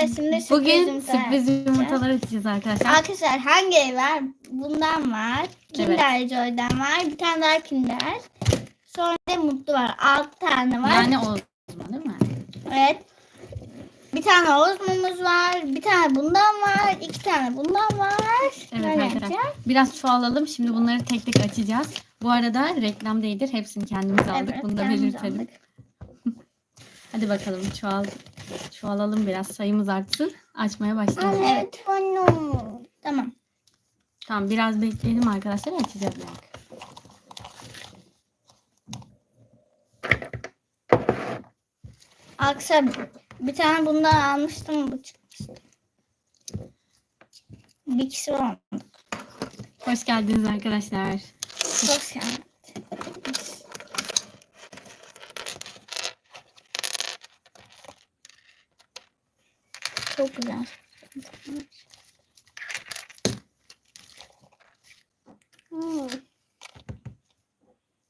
şimdi Bugün sürpriz yumurtalar açacağız arkadaşlar. Arkadaşlar hangi var? Bundan var. Kinder Joy'dan var. Bir tane daha Kinder. Sonra da Mutlu var. Altı tane var. Yani o zaman değil mi? Evet. Bir tane Ozmumuz var. Bir tane bundan var. iki tane bundan var. Evet arkadaşlar. yapacağız. Biraz çoğalalım. Şimdi bunları tek tek açacağız. Bu arada reklam değildir. Hepsini kendimiz aldık. Evet, Bunu da belirtelim. aldık. Hadi bakalım çoğal çoğalalım biraz. Sayımız artsın. Açmaya başlayalım. Evet. Tamam. Tamam biraz bekleyelim arkadaşlar. Açacağız belki. Arkadaşlar bir tane bundan almıştım. Bu çıkmıştı. Bir kişi oldu. Hoş geldiniz arkadaşlar. Çok sevdim. Çok güzel. Hmm.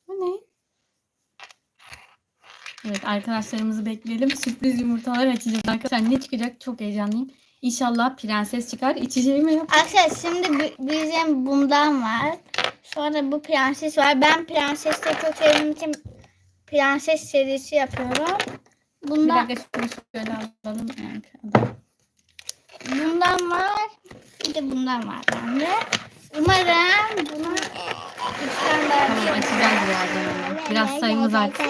Bu ne? Evet arkadaşlarımızı bekleyelim. Sürpriz yumurtalar açacağız arkadaşlar. Ne çıkacak çok heyecanlıyım. İnşallah prenses çıkar. İçeceğimi yap. Arkadaşlar şimdi bi- bizim bundan var. Sonra bu prenses var. Ben prensesleri çok sevdiğim için prenses serisi yapıyorum. Bir Bundan, dakika şunu şöyle alalım. Yani. Bundan var. Bir de bundan var bende. Umarım bunu üç tane daha Tamam açacağız birazdan. Biraz sayımız artsın.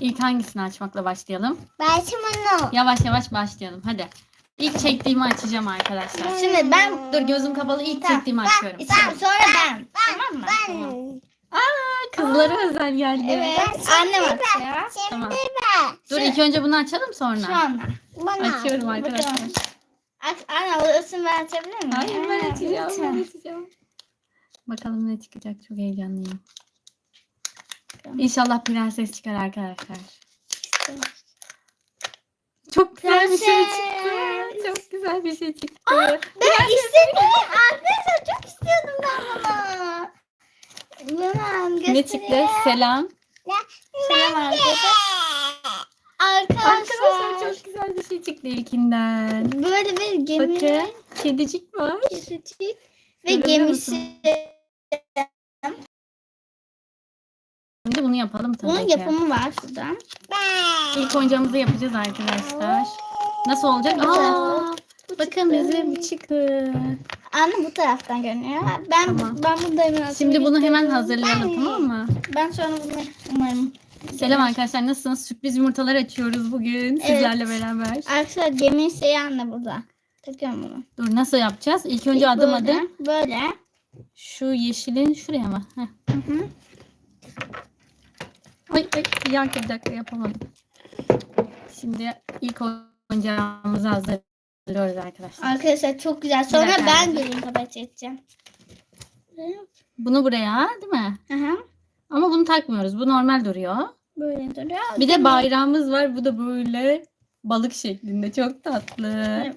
İlk hangisini açmakla başlayalım? Ben Yavaş yavaş başlayalım. Hadi. İlk çektiğimi açacağım arkadaşlar. Şimdi ben Dur gözüm kapalı ilk çektiğimi açıyorum. ben, sonra ben. Tamam mı? Tamam. Aa kızlara özel geldi. Evet. Annem atıyor. Tamam. Dur ilk önce bunu açalım sonra. Şu anda. Açıyorum arkadaşlar. Bakalım. Aç, anne orasını ben açabilir miyim? Hayır ben Ha, açacağım. lütfen. Ben açacağım. Bakalım ne çıkacak. Çok heyecanlıyım. İnşallah prenses çıkar arkadaşlar. Çok güzel bir şey Prenses. çıktı. Çok güzel bir şey çıktı. Ben istedim. Arkadaşlar çok istiyordum ben bunu. Göstereyim. Selam. Selam arkadaşlar. Arkadaşlar çok güzel bir şey çıktı ilkinden. böyle bir gemi. Bakın kedicik var. Kedicik ve Görüyor gemisi. Şimdi bunu yapalım tabii Bunun ki. yapımı var şurada. İlk oyuncağımızı yapacağız arkadaşlar. Nasıl olacak? Aa, bakın bizim çıktı. Anne bu taraftan görünüyor. Ben Tamam. ben buradayım. Şimdi bunu hemen hazırlayalım tamam mı? Ben sonra bunu umarım. Selam arkadaşlar nasılsınız? Sürpriz yumurtalar açıyoruz bugün sizlerle beraber. Arkadaşlar gemi şeyi anne burada. Takıyorum bunu. Dur nasıl yapacağız? İlk önce adım Böyle, adım. Böyle. Şu yeşilin şuraya mı? Heh. Hı hı. Ay ay dakika bir dakika yapamadım. Şimdi ilk oyuncağımızı hazırlıyoruz arkadaşlar. Arkadaşlar çok güzel. Sonra dakika. ben gözüm kapat edeceğim. Bunu buraya değil mi? Hı hı. Ama bunu takmıyoruz. Bu normal duruyor. Böyle duruyor. Bir de bayrağımız var. Bu da böyle balık şeklinde. Çok tatlı. Evet.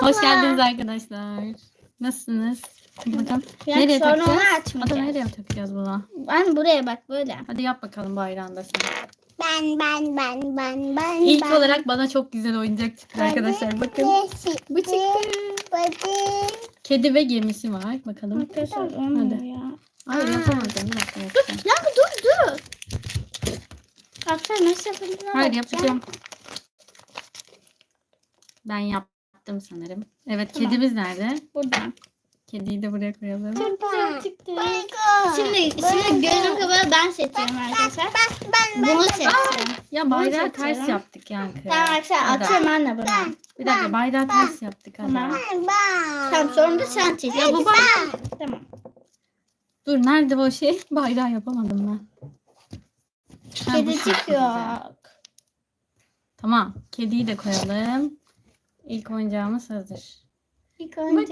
Hoş geldiniz arkadaşlar. Nasılsınız? Ya Nereye sonra onu takacağız? açmayacağız. Ada nereye takacağız bunu? Ben buraya bak böyle. Hadi yap bakalım bayrağında sen. Ben ben ben ben ben İlk ben. olarak bana çok güzel oyuncak çıktı arkadaşlar. Bakın. Bu çıktı. Kedi ve gemisi var. Bakalım. Arkadaşlar olmuyor Hadi. ya. Hayır yapamadım. Bir dakika yapacağım. Ya dur dur. Arkadaşlar nasıl yapıldığına Hayır yapacağım. Ben yaptım sanırım. Evet Tamam. kedimiz nerede? Burada. Kediyi de buraya koyalım. Çok güzel çıktı. Şimdi, şimdi gözüm kapalı ben seçiyorum arkadaşlar. Ben ben Bunu ben. seçiyorum. Ya bayrağı ters seçiyorum. yaptık yankı. Tamam arkadaşlar Hadi. atıyorum anne bunu. Bir dakika bayrağı ters yaptık hadi. Tamam. Ben ben. Tamam sonra da sen çek. Ya bu bayrağı. Tamam. Dur nerede bu şey? Bayrağı yapamadım ben. Ha, bu Kedicik şekilde. yok. Tamam. Kediyi de koyalım. İlk oyuncağımız hazır. İlk Bakın.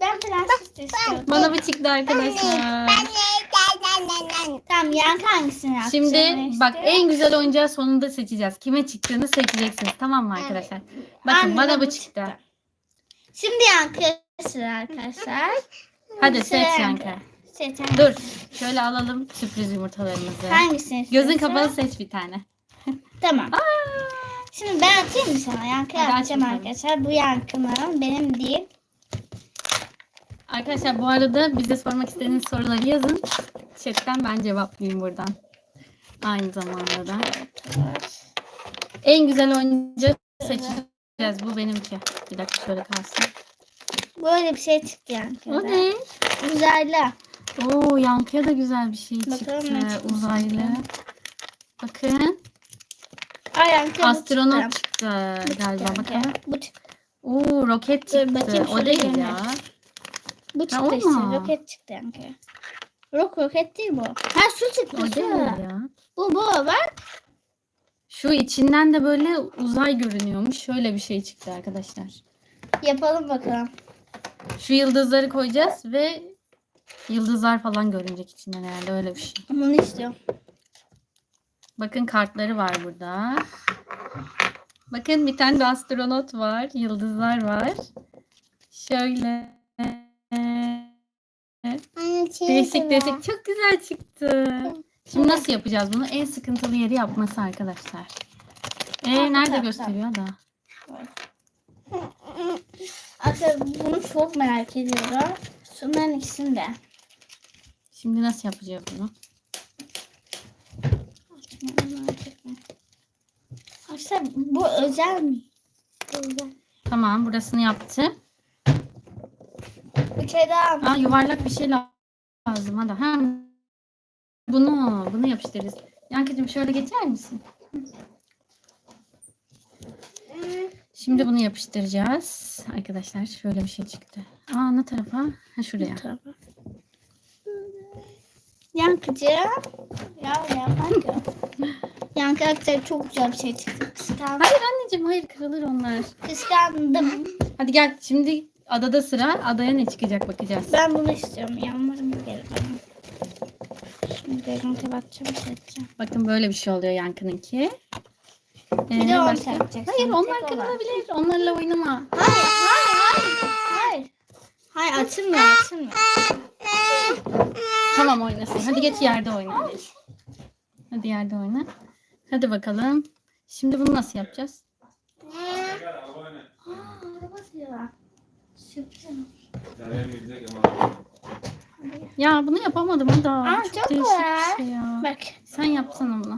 ben prenses istiyorum. Bana bu çıktı arkadaşlar. Ben. Tamam yankı hangisini yapacağım? Şimdi bak en güzel oyuncağı sonunda seçeceğiz. Kime çıktığını seçeceksiniz. Tamam mı arkadaşlar? Bakın Anne, bana bu çıktı. çıktı. Şimdi yankı sıra arkadaşlar. Hadi Sıra seç yankı. Yankı. Dur. Şöyle alalım sürpriz yumurtalarımızı. Hangisini Gözün kapalı seç bir tane. Tamam. Şimdi ben atayım mı sana? Yankı'ya Hadi bakalım. arkadaşlar. Bu Yankı'nın benim değil. Arkadaşlar bu arada bize sormak istediğiniz soruları yazın. Chatten ben cevaplayayım buradan. Aynı zamanda da. En güzel oyuncu seçeceğiz. Bu benimki. Bir dakika şöyle kalsın. Böyle bir şey çıktı Yankı'da. O ne? Uzaylı. Oo Yankı'ya da güzel bir şey Bakalım çıktı. ne çıkmış Uzaylı. Bakın. Ay Yankı bu Astronot çıktı. galiba. Bakalım. Bu, çıktı. Oo roket Dur, çıktı. bakayım O değil görünüyor. ya. bu Ha, çıktı o işte. Roket çıktı Yankı'ya. Rok roket değil bu. Ha su çıktı O su. değil ya. Bu bu bak. Şu içinden de böyle uzay görünüyormuş. Şöyle bir şey çıktı arkadaşlar. Yapalım bakalım. Şu yıldızları koyacağız ve yıldızlar falan görünecek içinden herhalde öyle bir şey. Bunu istiyorum. Bakın kartları var burada. Bakın bir tane de astronot var. Yıldızlar var. Şöyle. Şey Değişik değişik. Çok güzel çıktı. Şimdi nasıl yapacağız bunu? En sıkıntılı yeri yapması arkadaşlar. Ee, nerede gösteriyor da? Aslında bunu çok merak ediyorum. Şunların ikisini de. Şimdi nasıl yapacağız bunu? Aslında bu özel mi? Özel. Tamam burasını yaptım. Bir kere daha Aa, yuvarlak bir şey lazım. Hadi. Ha. Bunu, bunu yapıştırırız. Yankıcığım şöyle geçer misin? Şimdi bunu yapıştıracağız. Arkadaşlar şöyle bir şey çıktı. Aa ne tarafa? Ha şuraya. Yankıcı. Ya yankı. Yankı arkadaşlar çok güzel bir şey çıktı. Kıskandım. Hayır anneciğim hayır kırılır onlar. Kıskandım. Hadi gel şimdi adada sıra. Adaya ne çıkacak bakacağız. Ben bunu istiyorum. Yağmurum gelir bana. Şimdi görüntü bakacağım. Seçeceğim. Bakın böyle bir şey oluyor Yankı'nınki. Bir Ee, de onu başka? takacaksın. Hayır onlar Tek olan. kırılabilir. Onlarla oynama. Hayır, hayır, hayır. Hayır. Hayır açılmıyor, açılmıyor. Tamam oynasın. Hadi geç yerde oyna. Hadi yerde oyna. Hadi bakalım. Şimdi bunu nasıl yapacağız? Ya bunu yapamadım o da. Aa, çok, çok değişik bir şey ya. Bak. Sen yapsana bunu.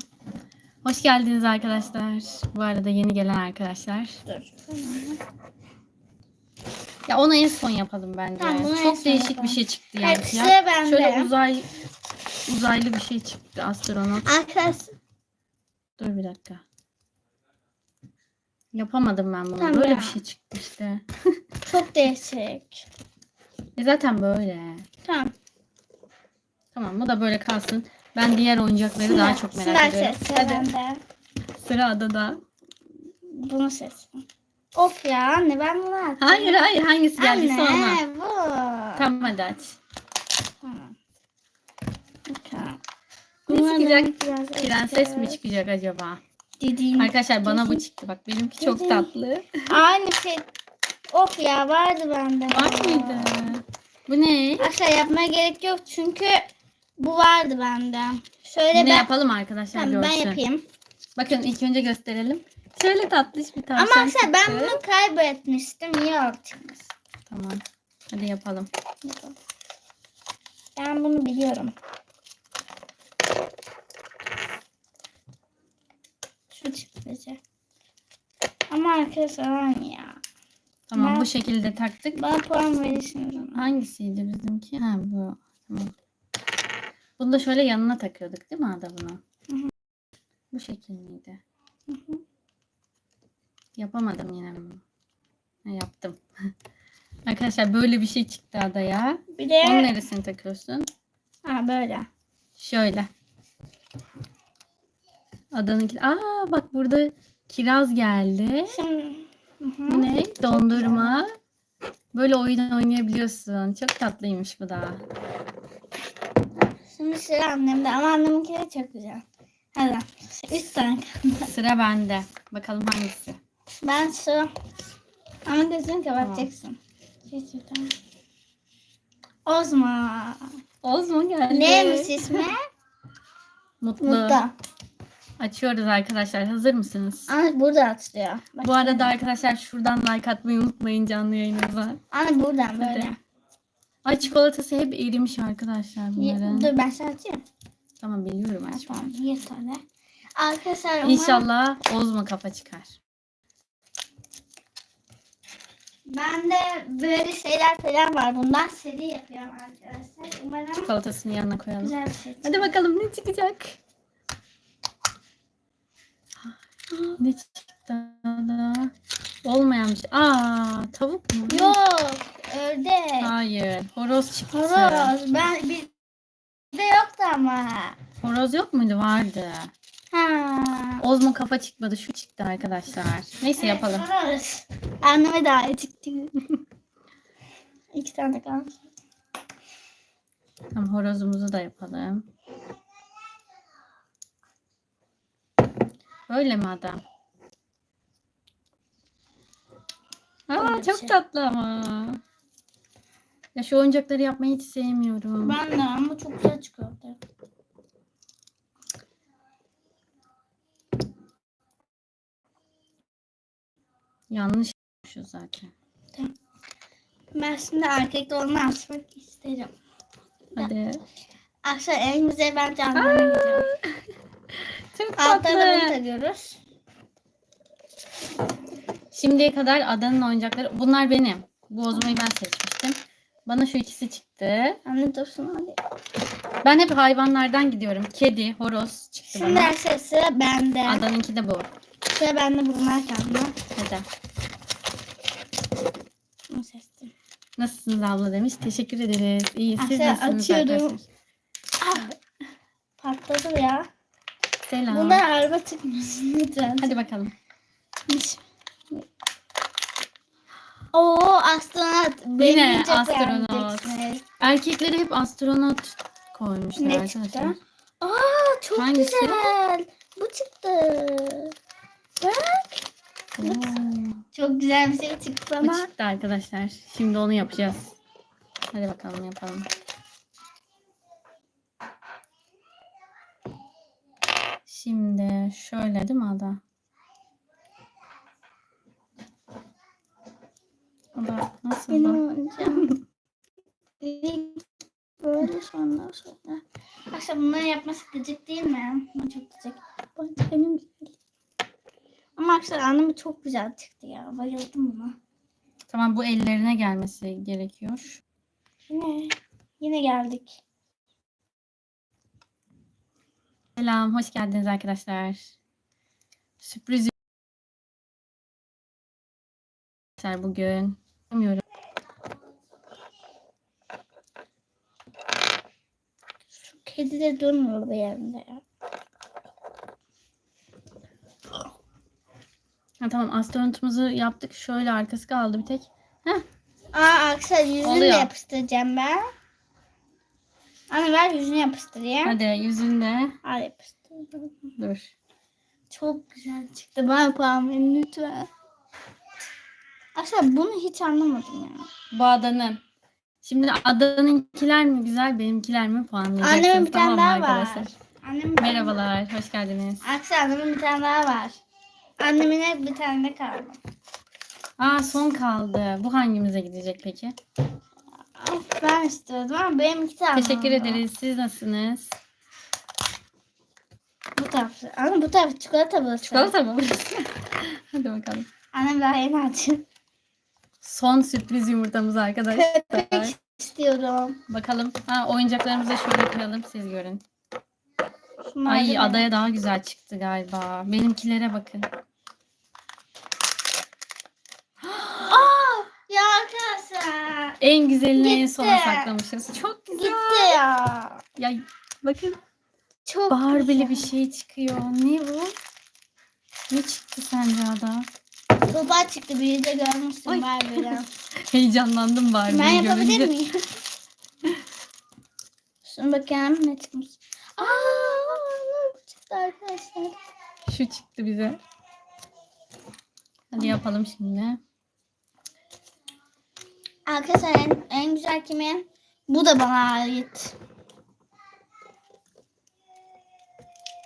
Hoş geldiniz arkadaşlar. Bu arada yeni gelen arkadaşlar. Dur. Ya onu en son yapalım bence. Tamam, çok değişik yapalım. bir şey çıktı Evet, yani. sıra ya. Şöyle uzay uzaylı bir şey çıktı astronot. Arkadaş. Dur bir dakika. Yapamadım ben bunu. Tamam böyle ya. bir şey çıktı işte. Çok değişik. E zaten böyle. Tamam. Tamam bu da böyle kalsın. Ben diğer oyuncakları daha çok merak Sıra ediyorum. sıra Hadi bende. sıra adada. Bunu seçtim. Of ya anne ben bunu açtım. Hayır hayır hangisi geldiyse ona. Anne bu. Tamam hadi aç. Tamam. Tamam. Ne çıkacak? biraz Prenses mi çıkacak acaba? Dediğim. Arkadaşlar bana bu çıktı. Bak benimki çok tatlı. Aynı şey. Of ya vardı bende. Var mıydı? Bu ne? Arkadaşlar yapmaya gerek yok çünkü bu vardı bende. Şöyle Yine ben, yapalım arkadaşlar Tamam, ben görsün. yapayım. Bakın ilk önce gösterelim. Şöyle tatlış bir tavşan Ama arkadaşlar ben çıktı. bunu kaybetmiştim. Niye yaptınız? Tamam. Hadi yapalım. Ben bunu biliyorum. Şu çıktı. Ama arkadaşlar aynı ya. Tamam Ben- bu şekilde taktık. Bana puan verirsin o zaman. Hangisiydi bizimki? Ha bu. Tamam. Bunu da şöyle yanına takıyorduk değil mi Ada bunu? Bu şekil miydi? Hı hı. Yapamadım yine bunu. Ha, yaptım. Arkadaşlar böyle bir şey çıktı adaya. Bir de Onun neresini takıyorsun? ha böyle. Şöyle. Adanınki. Aa bak burada kiraz geldi. Şimdi Hı hı. Bu ne? Dondurma. Böyle oyun oynayabiliyorsun. Çok tatlıymış bu da. Şimdi sıra annemde ama anneminki de çok güzel. Hadi. Üç tane kaldı. Sıra bende. Bakalım hangisi? Ben şu. Ama gözünü kapatacaksın. Hiç tamam. Ozma. Ozmo geldi. Neymiş ismi? Mutlu. Mutlu. Açıyoruz arkadaşlar. Hazır mısınız? Anne burada atılıyor. Bak, Bu arada arkadaşlar şuradan like atmayı unutmayın canlı yayınımıza. Anne buradan böyle. Hadi. Ay çikolatası hep erimiş arkadaşlar Ye- bunların. Dur ben sana atayım. Tamam biliyorum aç. Tamam ye tane. Arkadaşlar umarım- İnşallah Ozmo kafa çıkar. Ben de böyle şeyler falan var. Bundan seri yapıyorum arkadaşlar. Umarım Çikolatasını yanına koyalım. güzel bir şey. Hadi bakalım ne çıkacak? Ne çıktı da? Olmayan bir şey. Aa tavuk mu? Yok. Ördek. Hayır. Horoz çıktı. Horoz. Ben bir de yoktu ama. Horoz yok muydu? Vardı. Ha. Ozmo kafa çıkmadı. Şu çıktı arkadaşlar. Neyse yapalım. Horoz. Anneme daha çıktı. İki tane kalmış. Tamam horozumuzu da yapalım. Öyle mi adam? Aa, Öyle çok şey. tatlı ama. Ya şu oyuncakları yapmayı hiç sevmiyorum. Ben de ama çok güzel çıkıyordu. Yanlış yapmışız zaten. Ben şimdi erkek dolma açmak isterim. Hadi. Aşağı en güzel anneme gidiyor. Çok Altlarına bunu tatlı. takıyoruz. Şimdiye kadar adanın oyuncakları. Bunlar benim. Bu Ozmo'yu ben seçmiştim. Bana şu ikisi çıktı. Anne dursun hadi. Ben hep hayvanlardan gidiyorum. Kedi, horoz çıktı Şimdi bana. arkadaşlar sıra bende. Adanınki de bu. Sıra bende bunlar kaldı. Hadi. Bunu seçtim. Nasılsınız abla demiş. Teşekkür ederiz. İyi. Siz Aşağı nasılsınız açıyorum. arkadaşlar? Ah, patladı ya. Selam. Bunlar araba çıkmasın lütfen. Hadi bakalım. Oo astronot. Beni Yine çok astronot. beğeneceksiniz. Erkekleri hep astronot koymuşlar Ne arkadaşlar. çıktı? Aa çok Hangisi? güzel. Bu çıktı. Bak. Oo, Çok güzel bir şey çıktı Bu ama. çıktı arkadaşlar. Şimdi onu yapacağız. Hadi bakalım yapalım. Şimdi şöyle değil mi Ada? Ada nasıl Benim. İlk Böyle sonra sonra. Aslında bunları yapması gıcık değil mi? Çok gıcık. Benim. Ama aksine anneme çok güzel çıktı ya. Bayıldım buna. Tamam bu ellerine gelmesi gerekiyor. Yine, yine geldik. Selam, hoş geldiniz arkadaşlar. Sürpriz arkadaşlar bugün. Bilmiyorum. Şu kedi de durmuyor bir yerinde ya. Ha, tamam astronotumuzu yaptık. Şöyle arkası kaldı bir tek. Heh, Aa yüzünü de Oluyor. yapıştıracağım ben. Anne ver yüzünü yapıştırayım. hadi yüzünde. Al yapıştırdım. Dur. Çok güzel çıktı. Bana puan verin lütfen. Aslında bunu hiç anlamadım ya. Bu adanın. Şimdi adanınkiler mi güzel, benimkiler mi puanlayacaksınız? Annemin bir tane tamam daha mı var. arkadaşlar? Annemin Merhabalar, hoş geldiniz. Arkadaşlar annemin bir tane daha var. Annemin hep bir tane de kaldı. Aa son kaldı. Bu hangimize gidecek peki? Ben istiyordum ama benim iki tane Teşekkür oldu. ederiz. Siz nasılsınız? Bu tarafı. Anne bu tarafı çikolata burası. Çikolata mı burası? Hadi bakalım. Annem daha yeni açıyor. Son sürpriz yumurtamız arkadaşlar. Köpek istiyorum. Bakalım. Ha, oyuncaklarımızı da şöyle koyalım siz görün. Şunlar Ay adaya daha güzel çıktı galiba. Benimkilere bakın. Aa, ya arkadaşlar. En güzelini en Gitti. sona saklamışız. Çok güzel. Gitti ya. Ya bakın Çok Barbie'li güzel. bir şey çıkıyor. Ne bu? Ne çıktı sence Ada? Sopa çıktı. Bir de görmüştüm Ay. Barbie'den. Heyecanlandım Barbie'yi ben yapabilir görünce. miyim? Şuna bakayım ne çıkmış. Aa, bu çıktı arkadaşlar. Şu çıktı bize. Hadi yapalım şimdi. Arkadaşlar en, en güzel kime? Bu da bana ait.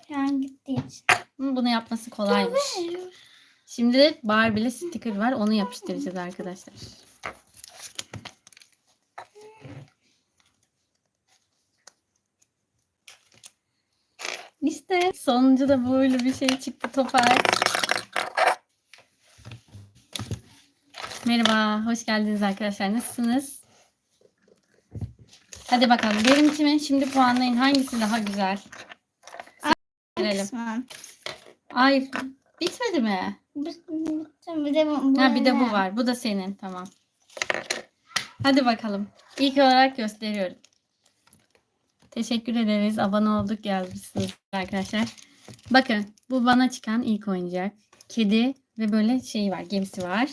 Yani gitti hiç. Bunu yapması kolaymış. Evet. Şimdi Barbie'li sticker var. Onu yapıştıracağız arkadaşlar. İşte sonuncu da böyle bir şey çıktı Topar. Merhaba, hoş geldiniz arkadaşlar. Nasılsınız? Hadi bakalım. Benimkini şimdi puanlayın. Hangisi daha güzel? Verelim. Ay, bitmedi mi? Bir, bir de bu, Ha bir de bu var. Bu da senin. Tamam. Hadi bakalım. İlk olarak gösteriyorum. Teşekkür ederiz. Abone olduk yazmışsınız arkadaşlar. Bakın bu bana çıkan ilk oyuncak. Kedi ve böyle şey var. Gemisi var.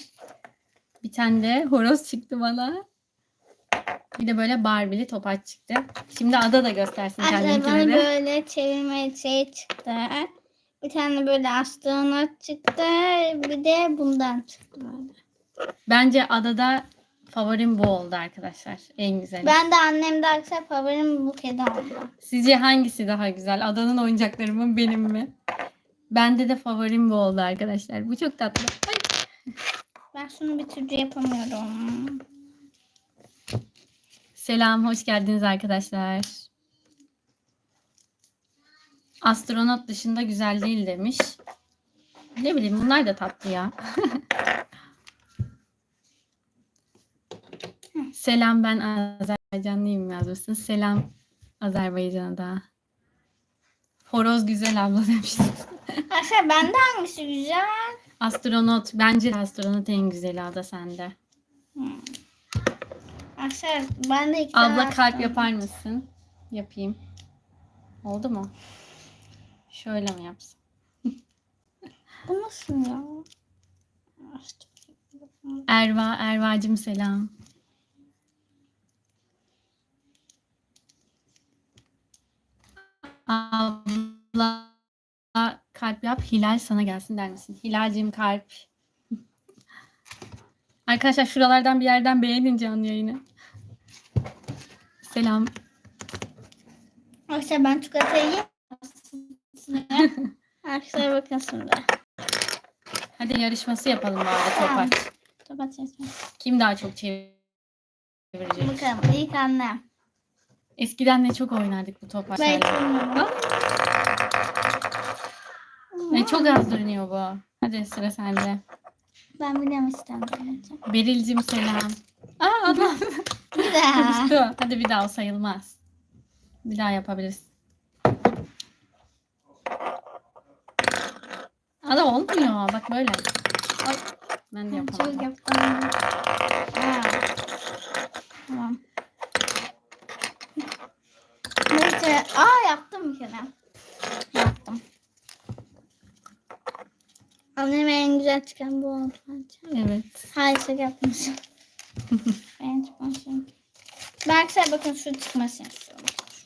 Bir tane de horoz çıktı bana. Bir de böyle Barbie'li topaç çıktı. Şimdi Ada da göstersin Arkadaşlar bana kendininkini de. böyle çevirme şey çıktı. Bir tane böyle astronot çıktı. Bir de bundan çıktı böyle. Bence Ada'da favorim bu oldu arkadaşlar. En güzeli. Ben de annemde arkadaşlar favorim bu kedi oldu. Sizce hangisi daha güzel? Adanın oyuncakları mı benim mi? Bende de favorim bu oldu arkadaşlar. Bu çok tatlı. Ay. Ben şunu bir türlü yapamıyorum. Selam, hoş geldiniz arkadaşlar. Astronot dışında güzel değil demiş. Ne bileyim bunlar da tatlı ya. Selam ben Azerbaycanlıyım yazmışsınız. Selam Azerbaycan'a da. Horoz güzel abla demiş. Arkadaşlar bende hangisi güzel? Astronot. Bence astronot en güzeli ada sende. Hmm. Arkadaşlar ben de iki Abla tane kalp astronot- yapar mısın? Yapayım. Oldu mu? Şöyle mi yapsam? Bu nasıl ya? Erva, Erva'cım selam. Abla kalp yap. Hilal sana gelsin der misin? Hilal'cim kalp. Arkadaşlar şuralardan bir yerden beğenin canlı yayını. Selam. Arkadaşlar ben çikolatayı yiyeyim. Arkadaşlar bakın şimdi. Hadi yarışması yapalım bari. Topaç. Topat resmi. Kim daha çok çevirecek? Bakalım ilk annem. Eskiden ne çok oynardık bu Ben topaçlarla. bilmiyorum. Çok az dönüyor bu. Hadi sıra sende. Ben biliyorum istedim. Beril'cim selam. Aa adam. Bir daha. Düştü. Hadi bir daha o sayılmaz. Bir daha yapabiliriz. Ada olmuyor. Bak böyle. Ay, ben de Çok yapamadım. yaptım. Aa. Tamam. Neyse. Aa yaptım bir kere. Yaptım. Anneme en güzel çıkan bu oldu bence. Evet. Hayır yapmışım. ben çıkmışım. Belki bakın şu çıkmasın.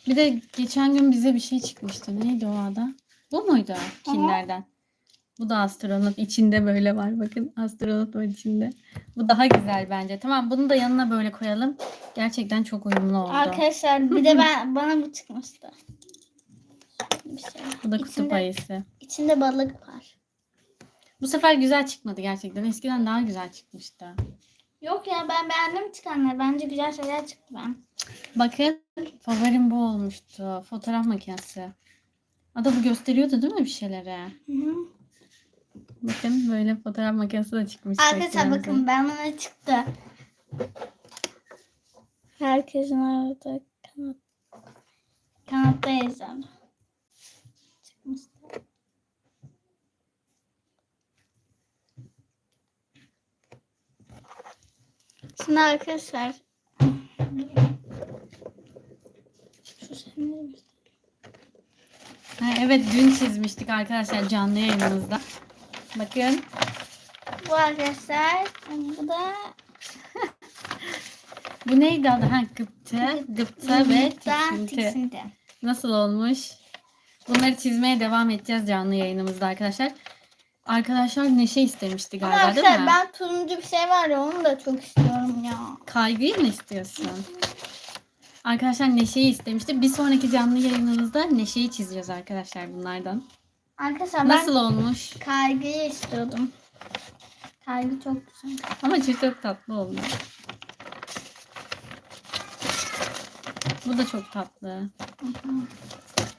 Bir de geçen gün bize bir şey çıkmıştı. Neydi o ada? Bu muydu? Kinderden. Bu da astronot. içinde böyle var. Bakın astronot var içinde. Bu daha güzel bence. Tamam bunu da yanına böyle koyalım. Gerçekten çok uyumlu oldu. Arkadaşlar bir de ben bana bu çıkmıştı. Bir şey. Bu da kutup İçinde- ayısı. İçinde balık var. Bu sefer güzel çıkmadı gerçekten. Eskiden daha güzel çıkmıştı. Yok ya ben beğendim çıkanları. Bence güzel şeyler çıktı ben. Bakın favorim bu olmuştu. Fotoğraf makinesi. Ada bu gösteriyordu değil mi bir şeylere? Hı hı. Bakın böyle fotoğraf makinesi de çıkmış. Arkadaşlar bakın ben bana çıktı. Herkesin arada kanat. Kanatta yazar. Şimdi arkadaşlar Ha, evet dün çizmiştik arkadaşlar canlı yayınımızda. Bakın bu arkadaşlar bu da bu neydi adı? Ha, gıpta, gıpta ve tiksinti. Nasıl olmuş? Bunları çizmeye devam edeceğiz canlı yayınımızda arkadaşlar. Arkadaşlar Neşe istemişti Ama galiba değil arkadaşlar mi? ben turuncu bir şey var ya onu da çok istiyorum ya. Kaygıyı mı istiyorsun? Arkadaşlar Neşe'yi istemişti. Bir sonraki canlı yayınımızda Neşe'yi çizeceğiz arkadaşlar bunlardan. Arkadaşlar ben Nasıl olmuş? kaygıyı istiyordum. Kaygı çok güzel. Ama çok çok tatlı oldu. Bu da çok tatlı.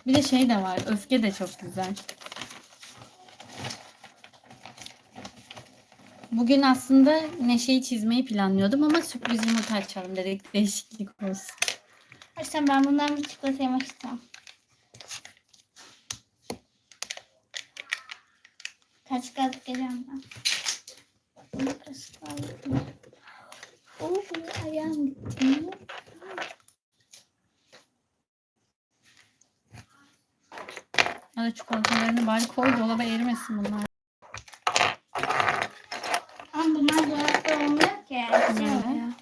Bir de şey de var. Öfke de çok güzel. Bugün aslında Neşe'yi çizmeyi planlıyordum ama sürpriz yumurta açalım dedik. Değişiklik olsun. Arkadaşlar ben bundan bir çikolata yemek istiyorum. Kaç kaç geleceğim ben. Bunu kaşık aldım. Oo, ayağım gitti. Hadi çikolatalarını bari koy dolaba erimesin bunlar. Ama bunlar dolapta oluyor.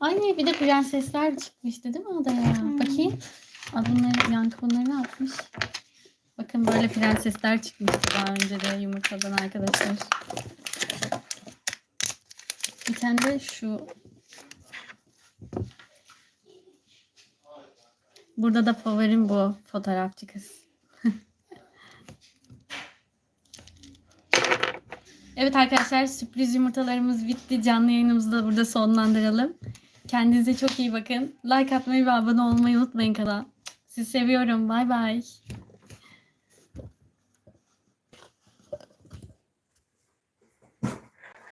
Ay bir de prensesler çıkmıştı değil mi adaya? Hmm. Bakayım. Aa, bunları, Yankı bunları ne yapmış? Bakın böyle prensesler çıkmıştı daha önce de yumurtadan arkadaşlar. Bir tane de şu. Burada da favorim bu fotoğrafçı kız. Evet arkadaşlar sürpriz yumurtalarımız bitti. Canlı yayınımızı da burada sonlandıralım. Kendinize çok iyi bakın. Like atmayı ve abone olmayı unutmayın kanala. Sizi seviyorum. Bay bay.